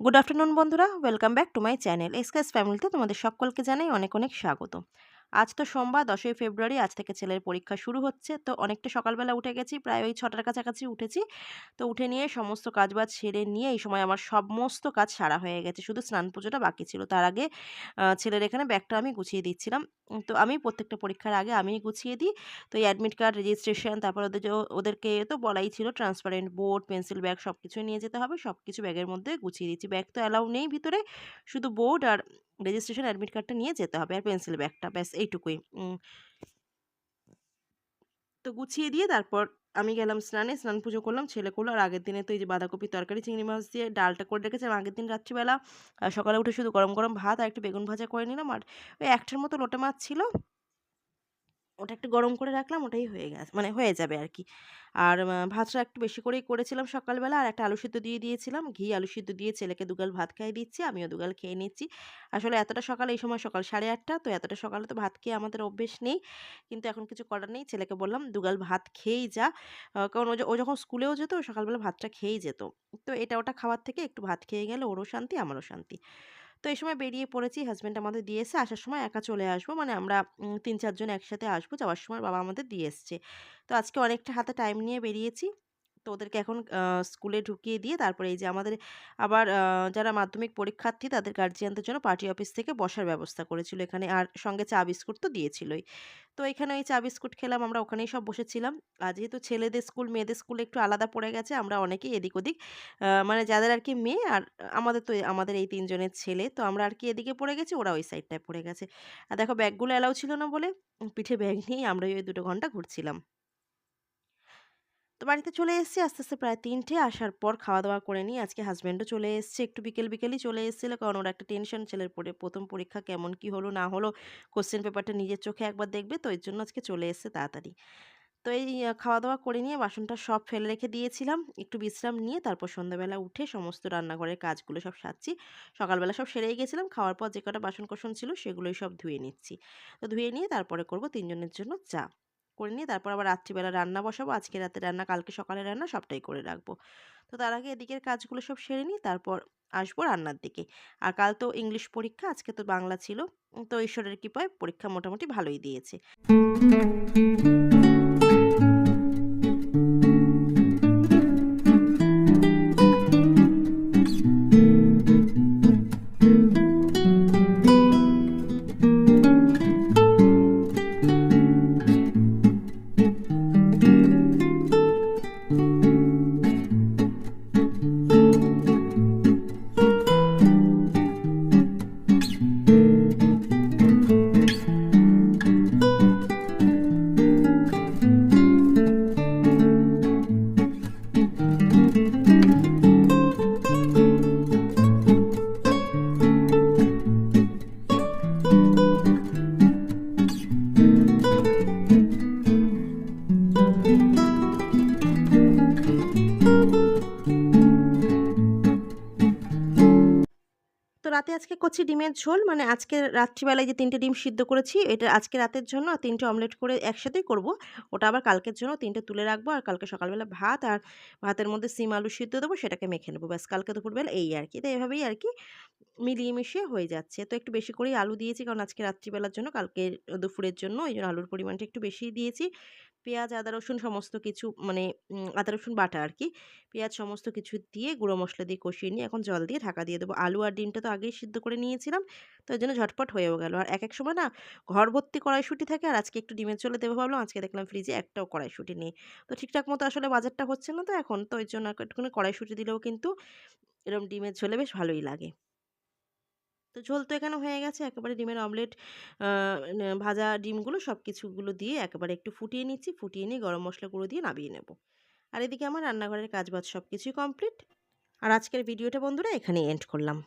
Good afternoon বন্ধুরা। Welcome back to my channel এসকেস ফ্যামিলিতে তোমাদের সকলকে জানাই অনেক অনেক স্বাগত। আজ তো সোমবার, দশই ফেব্রুয়ারি, আজ থেকে ছেলের পরীক্ষা শুরু হচ্ছে। তো অনেকটা সকালবেলা উঠে গেছি, প্রায় ওই ছটার কাছাকাছি উঠেছি। তো উঠে নিয়ে সমস্ত কাজবাজ সেরে নিয়ে এই সময় আমার সমস্ত কাজ সারা হয়ে গেছে। শুধু স্নান পুজোটা বাকি ছিল। তার আগে ছেলের এখানে ব্যাগটা আমি গুছিয়ে দিচ্ছিলাম। তো আমি প্রত্যেকটা পরীক্ষার আগে আমি গুছিয়ে দিই। তো এই অ্যাডমিট কার্ড রেজিস্ট্রেশন তারপর ওদের ওদেরকে তো বলাই ছিল ট্রান্সপারেন্ট বোর্ড পেন্সিল ব্যাগ সব কিছুই নিয়ে যেতে হবে। সব কিছু ব্যাগের মধ্যে গুছিয়ে দিচ্ছি। ব্যাগ তো অ্যালাউ নেই ভিতরে। শুধু বোর্ড আর রেজিস্ট্রেশন অ্যাডমিট কার্ডটা নিয়ে যেতে হবে আর পেন্সিল ব্যাগটা ব্যাস, এইটুকুই। তো গুছিয়ে দিয়ে তারপর আমি গেলাম স্নানে, স্নান পুজো করলাম, ছেলে করল। আর আগের দিনে তো এই যে বাঁধাকপি তরকারি, চিংড়ি মাছ দিয়ে ডালটা করে রেখেছিলাম। আগের দিন রাত্রিবেলা সকালে উঠে শুধু গরম গরম ভাত আর একটু বেগুন ভাজা করে নিলাম। আর ওই একটার মতো লোটে মাছ ছিল। ওটা একটু গরম করে রাখলাম, ওটাই হয়ে গেছে মানে হয়ে যাবে আর কি আর ভাতটা একটু বেশি করেই করেছিলাম সকালবেলা আর একটা আলু সিদ্ধ দিয়ে দিয়েছিলাম। ঘি, আলু সিদ্ধ দিয়ে ছেলেকে দুগাল ভাত খাইয়ে দিচ্ছি, আমিও দুগাল খেয়ে নিচ্ছি। আসলে এতটা সকালে, এই সময় সকাল সাড়ে আটটা, তো এতটা সকালে তো ভাত খেয়ে আমাদের অভ্যেস নেই। কিন্তু এখন কিছু করার নেই, ছেলেকে বললাম দুগাল ভাত খেয়েই যা। কারণ ও যখন স্কুলেও যেত, সকালবেলা ভাতটা খেয়েই যেত। তো এটা ওটা খাওয়ার থেকে একটু ভাত খেয়ে গেলে, ওরও শান্তি, আমারও শান্তি। তো এই সময় বেরিয়ে পড়েছি হাজব্যান্ড আমাদের দিয়ে এসে আসার সময় একা চলে আসব। মানে আমরা তিন চারজন একসাথে আসব, যাওয়ার সময় বাবা আমাদের দিয়ে এসছে। তো আজকে অনেকটা হাতে টাইম নিয়ে বেরিয়েছি। তো ওদেরকে এখন স্কুলে ঢুকিয়ে দিয়ে তারপরে এই যে আমাদের আবার যারা মাধ্যমিক পরীক্ষার্থী তাদের গার্জিয়ানদের জন্য পার্টি অফিস থেকে বসার ব্যবস্থা করেছিল এখানে। আর সঙ্গে চা বিস্কুট তো দিয়েছিলই। তো এখানে ওই চা বিস্কুট খেলাম, আমরা ওখানেই সব বসেছিলাম। আর যেহেতু ছেলেদের স্কুল, মেয়েদের স্কুল একটু আলাদা পড়ে গেছে, আমরা অনেকেই এদিক ওদিক মানে যাদের আর কি মেয়ে আর আমাদের তো আমাদের এই তিনজনের ছেলে, তো আমরা আর কি এদিকে পড়ে গেছি, ওরা ওই সাইডটায় পড়ে গেছে। আর দেখো ব্যাগগুলো অ্যালাউ ছিল না বলে পিঠে ব্যাগ নিয়ে আমরা ওই দুটো ঘণ্টা ঘুরছিলাম। তো বাড়িতে চলে এসেছি। আস্তে আস্তে প্রায় তিনটে আসার পর খাওয়া দাওয়া করে নিই আজকে হাজব্যান্ডও চলে এসেছে। একটু বিকেল, বিকেলই চলে এসেছিল কারণ ওর একটা টেনশন ছেলের পরে প্রথম পরীক্ষা কেমন, কি হলো, না হলো কোশ্চেন পেপারটা নিজের চোখে একবার দেখবে তো এর জন্য আজকে চলে এসেছে তাড়াতাড়ি। তো এই খাওয়া দাওয়া করে নিয়ে বাসনটা সব ফেলে রেখে দিয়েছিলাম। একটু বিশ্রাম নিয়ে তারপর সন্ধ্যাবেলা উঠে সমস্ত রান্নাঘরের কাজগুলো সব সারছি। সকালবেলা সব সেরেই গেছিলাম। খাওয়ার পর যে কটা বাসন কোসন ছিল সেগুলোই সব ধুয়ে নিচ্ছি। তো ধুয়ে নিয়ে তারপরে করব তিনজনের জন্য চা। করে নিয়ে তারপর আবার রাত্রিবেলা রান্না বসাবো। আজকে রাতে রান্না, কালকে সকালে রান্না সবটাই করে রাখব। তো তার আগে এদিকের কাজগুলো সব সেরে নিই, তারপর আসব রান্নার দিকে। আর কাল তো ইংলিশ পরীক্ষা, আজকে তো বাংলা ছিল। তো ঈশ্বরের কৃপায় পরীক্ষা মোটামুটি ভালোই দিয়েছে। রাতে আজকে করছি ডিমের ঝোল মানে আজকে রাত্রিবেলায় যে তিনটে ডিম সিদ্ধ করেছি, এটা আজকে রাতের জন্য আর তিনটে অমলেট করে একসাথেই করব। ওটা আবার কালকের জন্য তিনটে তুলে রাখব আর কালকে সকালবেলা ভাত আর ভাতের মধ্যে সিম আলু সিদ্ধ দেবো, সেটাকে মেখে নেব। ব্যাস, কালকে দুপুরবেলা এই আর কি। তো এভাবেই আর কি মিলিয়ে মিশিয়ে হয়ে যাচ্ছে। তো একটু বেশি করেই আলু দিয়েছি। কারণ আজকে রাত্রিবেলার জন্য, কালকে দুপুরের জন্য এই জন্য আলুর পরিমাণটা একটু বেশিই দিয়েছি। পেঁয়াজ, আদা, রসুন সমস্ত কিছু মানে আদা, রসুন, বাটা আর কি পেঁয়াজ সমস্ত কিছু দিয়ে গুঁড়ো মশলা দিয়ে কষিয়ে নিয়ে এখন জল দিয়ে ঢাকা দিয়ে দেবো। আলু আর ডিমটা তো আগেই সিদ্ধ করে নিয়েছিলাম। তো ওই জন্য ঝটপট হয়েও গেল। আর এক এক সময় না ঘর ভর্তি কড়াইশুঁটি থাকে আর আজকে একটু ডিমের চলে দেবো ভাবলাম। আজকে দেখলাম ফ্রিজে একটাও কড়াইশুঁটি নেই। তো ঠিকঠাক মতো আসলে বাজারটা হচ্ছে না তো এখন। তো ওই জন্য একটুখানি কড়াইশুঁটি দিলেও কিন্তু এরকম ডিমের ঝোলে বেশ ভালোই লাগে। তো ঝোল তো এখানে হয়ে গেছে। একেবারে ডিমের অমলেট ভাজা ডিমগুলো সব কিছুগুলো দিয়ে একেবারে একটু ফুটিয়ে নিচ্ছি। ফুটিয়ে নিয়ে গরম মশলা গুঁড়ো দিয়ে নামিয়ে নেব। আর এদিকে আমার রান্নাঘরের কাজবাজ সব কিছুই কমপ্লিট। আর আজকের ভিডিওটা বন্ধুরা এখানেই এন্ড করলাম।